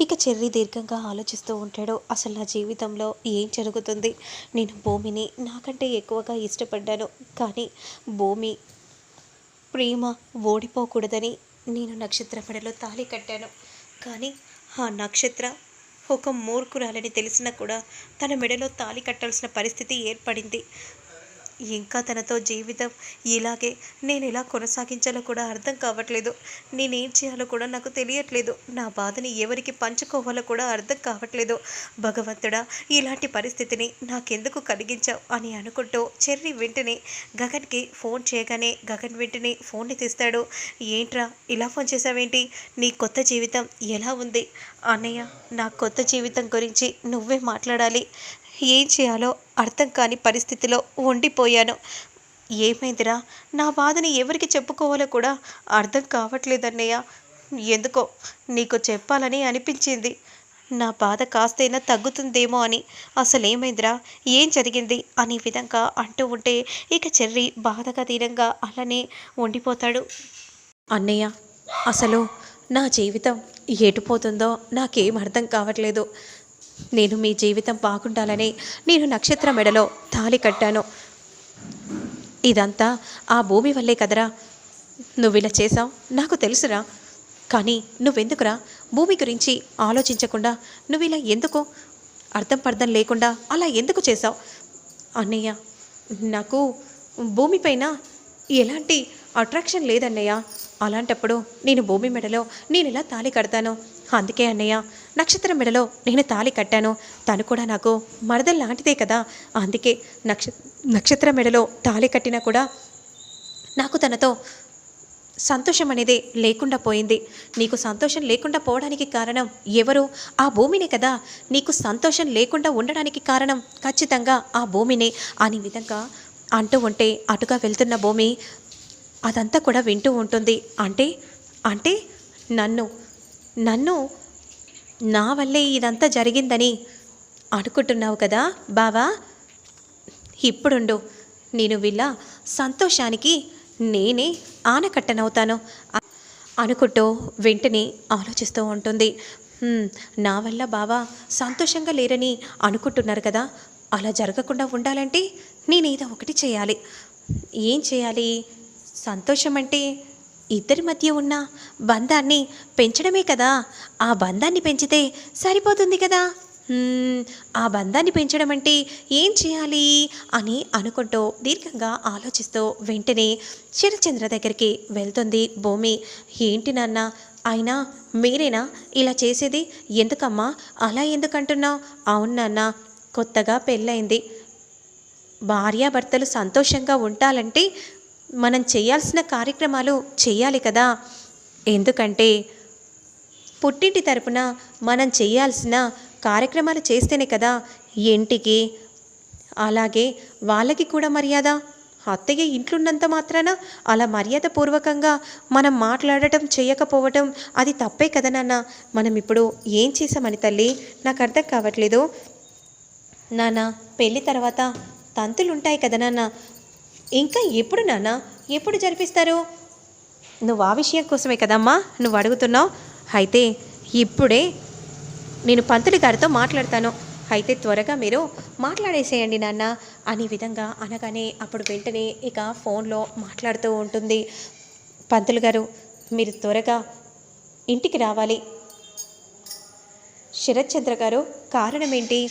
ఇక చెర్రీ దీర్ఘంగా ఆలోచిస్తూ ఉంటాడు అసలు నా జీవితంలో ఏం జరుగుతుంది? నేను భూమిని నాకంటే ఎక్కువగా ఇష్టపడ్డాను కానీ భూమి ప్రేమ ఓడిపోకూడదని నేను నక్షత్ర మెడలో తాళి కట్టాను. కానీ ఆ నక్షత్ర ఒక మూర్ఖురాలని తెలిసినా కూడా తన మెడలో తాళి కట్టాల్సిన పరిస్థితి ఏర్పడింది. ఇంకా తనతో జీవితం ఇలాగే నేను ఎలా కొనసాగించాలో కూడా అర్థం కావట్లేదు. నేనేం చేయాలో కూడా నాకు తెలియట్లేదు. నా బాధని ఎవరికి పంచుకోవాలో కూడా అర్థం కావట్లేదు. భగవంతుడా ఇలాంటి పరిస్థితిని నాకెందుకు కలిగించావు అని అనుకుంటూ చెర్రి వెంటనే గగన్కి ఫోన్ చేయగానే గగన్ వెంటనే ఫోన్ని తీస్తాడు. ఏంట్రా ఇలా ఫోన్ చేసావేంటి నీ కొత్త జీవితం ఎలా ఉంది? అన్నయ్య నా కొత్త జీవితం గురించి నువ్వే మాట్లాడాలి. ఏం చేయాలో అర్థం కాని పరిస్థితిలో ఉండిపోయాను. ఏమైందిరా? నా బాధని ఎవరికి చెప్పుకోవాలో కూడా అర్థం కావట్లేదన్నయ్య. ఎందుకో? నీకు చెప్పాలని అనిపించింది. నా బాధ కాస్తైనా తగ్గుతుందేమో అని. అసలు ఏమైందిరా ఏం జరిగింది? అనే విధంగా అంటూ ఉంటే ఇక చెర్రి బాధగా తీరంగా అలానే ఉండిపోతాడు. అన్నయ్య అసలు నా జీవితం ఎటుపోతుందో నాకేం అర్థం కావట్లేదు. నేను మీ జీవితం బాగుండాలని నేను నక్షత్ర మెడలో తాళి కట్టాను. ఇదంతా ఆ భూమి వల్లే కదరా. నువ్వు ఇలా చేసావు నాకు తెలుసురా. కానీ నువ్వెందుకురా? భూమి గురించి ఆలోచించకుండా నువ్వు ఇలా ఎందుకు? అర్థం పర్థం లేకుండా అలా ఎందుకు చేసావు అన్నయ్య నాకు భూమిపైన ఎలాంటి అట్రాక్షన్ లేదన్నయ్య. అలాంటప్పుడు నేను భూమి మెడలో నేను ఎలా తాళి కడతాను? అందుకే అన్నయ్య నక్షత్రం మెడలో నేను తాళి కట్టాను. తను కూడా నాకు మరదలు లాంటిదే కదా. అందుకే నక్ష నక్షత్ర మెడలో తాళి కట్టినా కూడా నాకు తనతో సంతోషం అనేది లేకుండా పోయింది. నీకు సంతోషం లేకుండా పోవడానికి కారణం ఎవరు? ఆ భూమినే కదా. నీకు సంతోషం లేకుండా ఉండడానికి కారణం ఖచ్చితంగా ఆ భూమినే. అనే విధంగా అంటూ ఉంటే అటుగా వెళ్తున్న భూమి అదంతా కూడా వింటూ ఉంటుంది. అంటే అంటే నన్ను నన్ను నా వల్లే ఇదంతా జరిగిందని అనుకుంటున్నావు కదా బావా? ఇప్పుడుండు. నేను వీళ్ళ సంతోషానికి నేనే ఆనకట్టనవుతాను అనుకుంటూ వెంటనే ఆలోచిస్తూ ఉంటుంది. నా వల్ల బావా సంతోషంగా లేరని అనుకుంటున్నారు కదా అలా జరగకుండా ఉండాలంటే నేనేదో ఒకటి చేయాలి. ఏం చేయాలి? సంతోషం అంటే ఇద్దరి మధ్య ఉన్న బంధాన్ని పెంచడమే కదా. ఆ బంధాన్ని పెంచితే సరిపోతుంది కదా. ఆ బంధాన్ని పెంచడం అంటే ఏం చేయాలి అని అనుకుంటూ దీర్ఘంగా ఆలోచిస్తూ వెంటనే శరచంద్ర దగ్గరికి వెళ్తుంది భూమి. ఏంటి నాన్న అయినా మీరేనా ఇలా చేసేది? ఎందుకమ్మా? అలా ఎందుకంటున్నావు? అవును నాన్న కొత్తగా పెళ్ళైంది భార్యాభర్తలు సంతోషంగా ఉండాలంటే మనం చేయాల్సిన కార్యక్రమాలు చేయాలి కదా. ఎందుకంటే పుట్టింటి తరపున మనం చేయాల్సిన కార్యక్రమాలు చేస్తేనే కదా ఇంటికి అలాగే వాళ్ళకి కూడా మర్యాద. అత్తయ్య ఇంట్లున్నంత మాత్రాన అలా మర్యాదపూర్వకంగా మనం మాట్లాడటం చేయకపోవటం అది తప్పే కదా నాన్న. మనం ఇప్పుడు ఏం చేసామని తల్లి? నాకు అర్థం కావట్లేదు. నాన్న పెళ్ళి తర్వాత తంతులు ఉంటాయి కదా నాన్న. ఇంకా ఎప్పుడు నాన్న? ఎప్పుడు జరిపిస్తారు? నువ్వు ఆ విషయం కోసమే కదమ్మా నువ్వు అడుగుతున్నావు. అయితే ఇప్పుడే నేను పంతులు గారితో మాట్లాడతాను. అయితే త్వరగా మీరు మాట్లాడేసేయండి నాన్న. అనే విధంగా అనగానే అప్పుడు వెంటనే ఇక ఫోన్లో మాట్లాడుతూ ఉంటుంది పంతులు గారు. మీరు త్వరగా ఇంటికి రావాలి. శరత్చంద్ర గారు కారణం ఏంటి?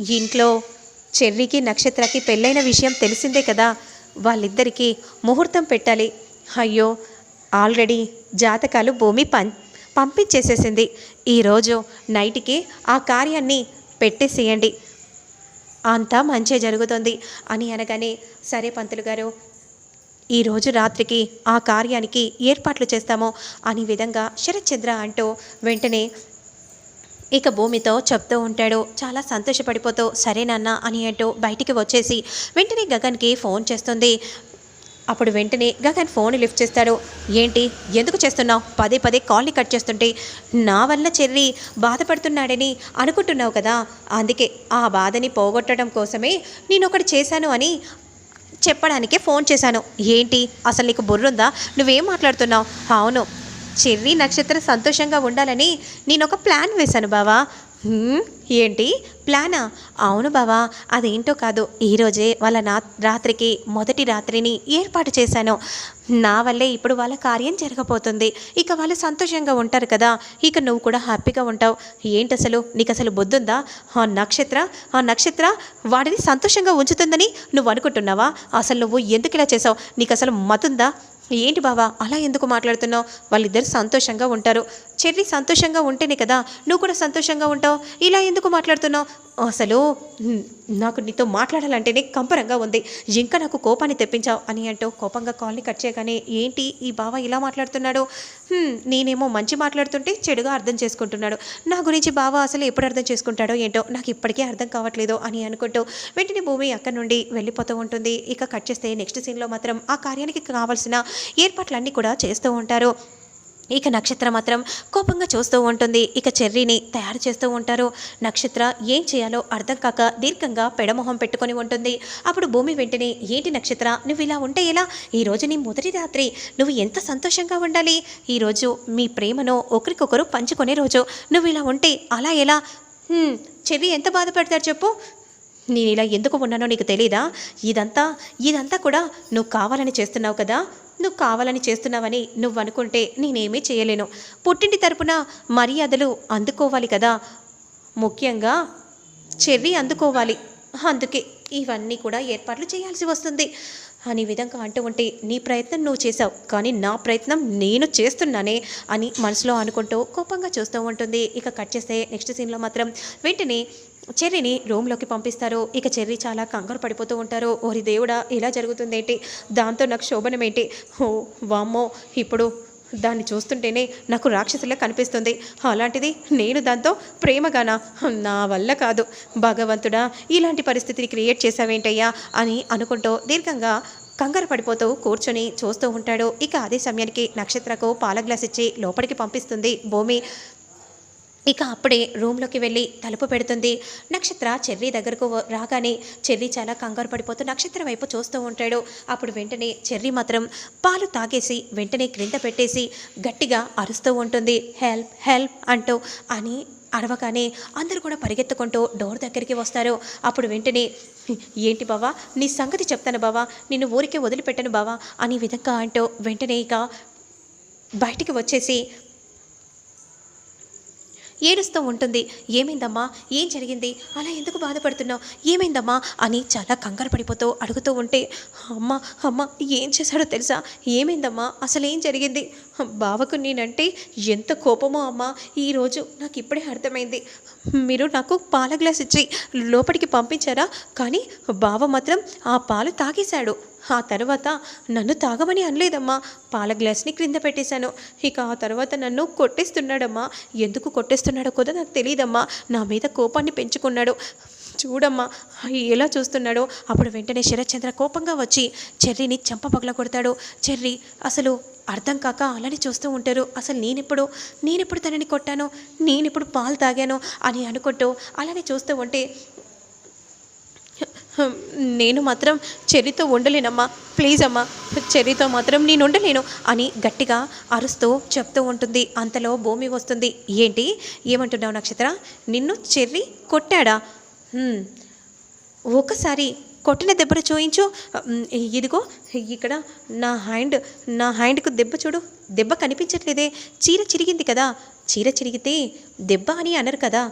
ఇంట్లో చెర్రీకి నక్షత్రకి పెళ్ళైన విషయం తెలిసిందే కదా. వాళ్ళిద్దరికీ ముహూర్తం పెట్టాలి. అయ్యో ఆల్రెడీ జాతకాలు భూమి పం పంపించేసేసింది. ఈరోజు నైట్కి ఆ కార్యాన్ని పెట్టేసేయండి. అంతా మంచి జరుగుతుంది అని అనగానే సరే పంతులు గారు ఈరోజు రాత్రికి ఆ కార్యానికి ఏర్పాట్లు చేస్తాము అనే విధంగా శరత్చంద్ర అంటూ వెంటనే ఇక భూమితో చెప్తూ ఉంటాడు చాలా సంతోషపడిపోతూ సరే అని అంటూ బయటికి వచ్చేసి వెంటనే గగన్కి ఫోన్ చేస్తుంది. అప్పుడు వెంటనే గగన్ ఫోన్ లిఫ్ట్ చేస్తాడు. ఏంటి? ఎందుకు చేస్తున్నావు? పదే పదే కాల్ని కట్ చేస్తుంటే నా వల్ల చెర్రి బాధపడుతున్నాడని అనుకుంటున్నావు కదా. అందుకే ఆ బాధని పోగొట్టడం కోసమే నేను ఒకటి చేశాను అని చెప్పడానికే ఫోన్ చేశాను. ఏంటి? అసలు నీకు బుర్రుందా? నువ్వేం మాట్లాడుతున్నావు? అవును. చెర్రీ నక్షత్రం సంతోషంగా ఉండాలని నేను ఒక ప్లాన్ వేశాను బావా. ఏంటి? ప్లానా? అవును బావా అదేంటో కాదు. ఈరోజే వాళ్ళ నా రాత్రికి మొదటి రాత్రిని ఏర్పాటు చేశాను. నా వల్లే ఇప్పుడు వాళ్ళ కార్యం జరగబోతుంది. ఇక వాళ్ళు సంతోషంగా ఉంటారు కదా ఇక నువ్వు కూడా హ్యాపీగా ఉంటావు. ఏంటి అసలు? నీకు అసలు బొద్దుందా? ఆ నక్షత్ర ఆ నక్షత్ర వాడిని సంతోషంగా ఉంచుతుందని నువ్వు అనుకుంటున్నావా? అసలు నువ్వు ఎందుకు ఇలా చేసావు నీకు అసలు మతుందా? ఏంటి బావా అలా ఎందుకు మాట్లాడుతున్నావు? వాళ్ళిద్దరు సంతోషంగా ఉంటారు. చెర్రీ సంతోషంగా ఉంటేనే కదా నువ్వు కూడా సంతోషంగా ఉంటావు? ఇలా ఎందుకు మాట్లాడుతున్నావు? అసలు నాకు నీతో మాట్లాడాలంటేనే కంపరంగా ఉంది. ఇంకా నాకు కోపాన్ని తెప్పించావు అని అంటూ కోపంగా కాల్ని కట్ చేయగానే ఏంటి ఈ బావ ఇలా మాట్లాడుతున్నాడు? నేనేమో మంచి మాట్లాడుతుంటే చెడుగా అర్థం చేసుకుంటున్నాడు. నా గురించి బావ అసలు ఎప్పుడు అర్థం చేసుకుంటాడో ఏంటో నాకు ఇప్పటికీ అర్థం కావట్లేదు అని అనుకుంటూ వెంటనే భూమి అక్కడి నుండి వెళ్ళిపోతూ ఉంటుంది. ఇక కట్ చేస్తే నెక్స్ట్ సీన్లో మాత్రం ఆ కార్యానికి కావాల్సిన ఏర్పాట్లన్నీ కూడా చేస్తూ ఉంటారు. ఇక నక్షత్ర మాత్రం కోపంగా చూస్తూ ఉంటుంది. ఇక చెర్రీని తయారు చేస్తూ ఉంటారు. నక్షత్ర ఏం చేయాలో అర్థం కాక దీర్ఘంగా పెడమొహం పెట్టుకొని ఉంటుంది. అప్పుడు భూమి వెంటనే ఏంటి నక్షత్ర నువ్వు ఇలా ఉంటే ఎలా? ఈరోజు నీ మొదటి రాత్రి నువ్వు ఎంత సంతోషంగా ఉండాలి? ఈరోజు మీ ప్రేమను ఒకరికొకరు పంచుకునే రోజు నువ్వు ఇలా ఉంటే అలా ఎలా? చెర్రీ ఎంత బాధపడతాడు చెప్పు. నేను ఇలా ఎందుకు ఉన్నానో నీకు తెలీదా? ఇదంతా ఇదంతా కూడా నువ్వు కావాలని చేస్తున్నావు కదా? నువ్వు కావాలని చేస్తున్నావని నువ్వు అనుకుంటే నేనేమీ చేయలేను. పుట్టింటి తరపున మర్యాదలు అందుకోవాలి కదా. ముఖ్యంగా చెర్రీ అందుకోవాలి. అందుకే ఇవన్నీ కూడా ఏర్పాట్లు చేయాల్సి వస్తుంది. అని విధంగా అంటూ ఉంటే నీ ప్రయత్నం నువ్వు చేసావు కానీ నా ప్రయత్నం నేను చేస్తున్నానే అని మనసులో అనుకుంటూ కోపంగా చూస్తూ ఉంటుంది. ఇక కట్ చేస్తే నెక్స్ట్ సీన్లో మాత్రం వెంటనే చెర్రీని రూమ్లోకి పంపిస్తారు ఇక చెర్రీ చాలా కంగారు పడిపోతూ ఉంటారు ఓరి దేవుడా ఇలా జరుగుతుందేంటి? దాంతో నాకు శోభనమేంటి ఏంటి ఓ వామ్మో ఇప్పుడు దాన్ని చూస్తుంటేనే నాకు రాక్షసులా కనిపిస్తుంది. అలాంటిది నేను దాంతో ప్రేమగానా? నా వల్ల కాదు. భగవంతుడా ఇలాంటి పరిస్థితిని క్రియేట్ చేసావేంటయ్యా అని అనుకుంటూ దీర్ఘంగా కంగారు పడిపోతూ కూర్చొని చూస్తూ ఉంటాడు. ఇక అదే సమయానికి నక్షత్రకు పాల గ్లాస్ ఇచ్చి లోపలికి పంపిస్తుంది భూమి. ఇక అప్పుడే రూమ్లోకి వెళ్ళి తలుపు పెడుతుంది. నక్షత్ర చెర్రీ దగ్గరకు రాగానే చెర్రీ చాలా కంగారు పడిపోతూ నక్షత్ర వైపు చూస్తూ ఉంటాడు. అప్పుడు వెంటనే చెర్రీ మాత్రం పాలు తాగేసి వెంటనే క్రింద పెట్టేసి గట్టిగా అరుస్తూ ఉంటుంది. హెల్ప్ హెల్ప్ అంటూ అని అడవగానే అందరూ కూడా పరిగెత్తుకుంటూ డోర్ దగ్గరికి వస్తారు. అప్పుడు వెంటనే ఏంటి బావా నీ సంగతి చెప్తాను బావా నిన్ను ఊరికే వదిలిపెట్టను బావా అని విధంగా అంటూ వెంటనే ఇక బయటికి వచ్చేసి ఏడుస్తూ ఉంటుంది. ఏమైందమ్మా? ఏం జరిగింది? అలా ఎందుకు బాధపడుతున్నావు? ఏమైందమ్మా? అని చాలా కంగారు పడిపోతూ అడుగుతూ ఉంటే అమ్మ అమ్మ ఏం చేశాడో తెలుసా? ఏమైందమ్మా? అసలు ఏం జరిగింది? బావకు నేనంటే ఎంత కోపమో అమ్మా. ఈరోజు నాకు ఇప్పుడే అర్థమైంది. మీరు నాకు పాల గ్లాస్ ఇచ్చి లోపలికి పంపించారా? కానీ బావ మాత్రం ఆ పాలు తాగేశాడు. ఆ తర్వాత నన్ను తాగమని అనలేదమ్మా. పాల గ్లాస్ని క్రింద పెట్టేశాను. ఇక ఆ తర్వాత నన్ను కొట్టేస్తున్నాడమ్మా. ఎందుకు కొట్టేస్తున్నాడో కూడా నాకు తెలియదమ్మా నా మీద కోపాన్ని పెంచుకున్నాడు. చూడమ్మా ఎలా చూస్తున్నాడో. అప్పుడు వెంటనే శరత్చంద్ర కోపంగా వచ్చి చెర్రీని చెంప పగల కొడతాడు. చెర్రీ అసలు అర్థం కాక అలానే చూస్తూ ఉంటారు. అసలు నేనెప్పుడు నేనెప్పుడు తనని కొట్టాను? నేనెప్పుడు పాలు తాగాను? అని అనుకుంటూ అలానే చూస్తూ ఉంటే నేను మాత్రం చెర్రీతో ఉండలేనమ్మా. ప్లీజ్ అమ్మా చెర్రీతో మాత్రం నేను ఉండలేను అని గట్టిగా అరుస్తూ చెప్తూ ఉంటుంది. అంతలో భూమి వస్తుంది. ఏంటి? ఏమంటున్నావు నక్షత్ర? నిన్ను చెర్రీ కొట్టాడా? ఒకసారి కొట్టిన దెబ్బను చూయించు. ఇదిగో ఇక్కడ నా హ్యాండ్ నా హ్యాండ్కు దెబ్బ చూడు. దెబ్బ కనిపించట్లేదే. చీర చిరిగింది కదా. చీర చిరిగితే దెబ్బ అని అనరు కదా.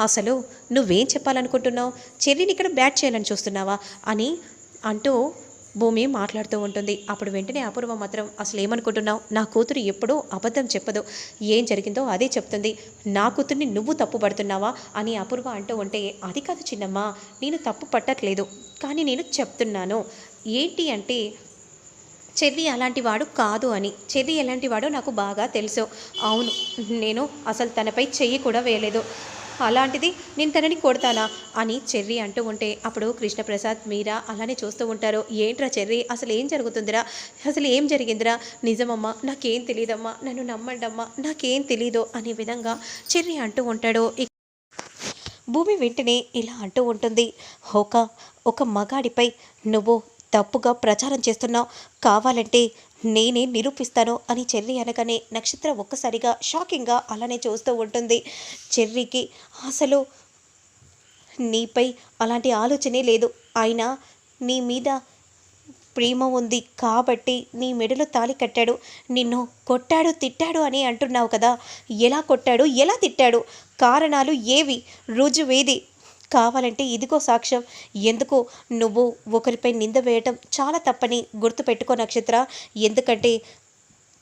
అసలు నువ్వేం చెప్పాలనుకుంటున్నావు? చెర్రీని ఇక్కడ బ్యాట్ చేయాలని చూస్తున్నావా? అని అంటూ భూమి మాట్లాడుతూ ఉంటుంది. అప్పుడు వెంటనే అపూర్వ మాత్రం అసలు ఏమనుకుంటున్నావు? నా కూతురు ఎప్పుడూ అబద్ధం చెప్పదు. ఏం జరిగిందో అదే చెప్తుంది. నా కూతుర్ని నువ్వు తప్పు పడుతున్నావా? అని అపూర్వ అంటూ ఉంటే అది కాదు చిన్నమ్మ నేను తప్పు పట్టట్లేదు. కానీ నేను చెప్తున్నాను. ఏంటి అంటే చెర్రీ అలాంటి వాడు కాదు అని. చెర్రీ ఎలాంటి వాడో నాకు బాగా తెలుసు. అవును నేను అసలు తనపై చెయ్యి కూడా వేయలేదు. అలాంటిది నేను తనని కొడతానా? అని చెర్రీ అంటూ ఉంటే అప్పుడు కృష్ణప్రసాద్ మీరా అలానే చూస్తూ ఉంటారు. ఏంట్రా చెర్రీ? అసలు ఏం జరుగుతుందిరా? అసలు ఏం జరిగిందిరా? నిజమమ్మా నాకేం తెలియదమ్మా నన్ను నమ్మండమ్మా నాకేం తెలీదు అనే విధంగా చెర్రీ అంటూ ఉంటాడు. భూమి వెంటనే ఇలా అంటూ ఉంటుంది. ఒక ఒక మగాడిపై నువ్వు తప్పుగా ప్రచారం చేస్తున్నావు. కావాలంటే నేనే నిరూపిస్తాను అని చెర్రి అనగానే నక్షత్ర ఒక్కసారిగా షాకింగ్గా అలానే చూస్తూ ఉంటుంది. చెర్రికి అసలు నీపై అలాంటి ఆలోచనే లేదు. అయినా నీ మీద ప్రేమ ఉంది కాబట్టి నీ మెడలో తాళి కట్టాడు. నిన్ను కొట్టాడు తిట్టాడు అని అంటున్నావు కదా. ఎలా కొట్టాడు ఎలా తిట్టాడు? కారణాలు ఏవి? రుజువేది కావాలంటే ఇదిగో సాక్ష్యం. ఎందుకు? నువ్వు ఒకరిపై నింద వేయటం చాలా తప్పని గుర్తుపెట్టుకో నక్షత్ర. ఎందుకంటే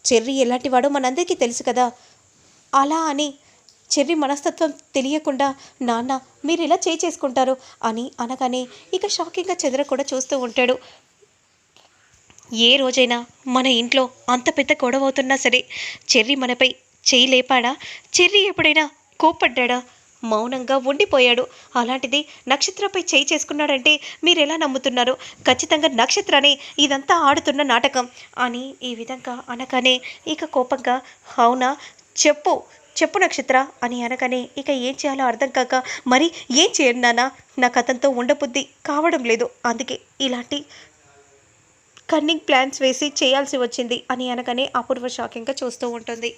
చెర్రి ఎలాంటివాడో మనందరికీ తెలుసు కదా. అలా అని చెర్రి మనస్తత్వం తెలియకుండా నాన్న మీరు ఇలా చేయి చేసుకుంటారు? అని అనగానే ఇక షాకింగ్గా చెదర కూడా చూస్తూ ఉంటాడు. ఏ రోజైనా మన ఇంట్లో అంత పెద్ద గొడవ అవుతున్నా సరే చెర్రి మనపై చేయి లేపాడా? చెర్రి ఎప్పుడైనా కోప్పడ్డా మౌనంగా ఉండిపోయాడు. అలాంటిది నక్షత్రపై చేయి చేసుకున్నాడంటే మీరు ఎలా నమ్ముతున్నారు? ఖచ్చితంగా నక్షత్రనే ఇదంతా ఆడుతున్న నాటకం. అని ఈ విధంగా అనగానే ఇక కోపంగా అవునా? చెప్పు చెప్పు నక్షత్ర అని అనగానే ఇక ఏం చేయాలో అర్థం కాక మరి ఏం చేయను నా నాకు అతనితో ఉండబుద్ధి కావడం లేదు. అందుకే ఇలాంటి కన్నింగ్ ప్లాన్స్ వేసి చేయాల్సి వచ్చింది అని అనగానే అపూర్వ షాకింగ్గా చూస్తూ ఉంటుంది.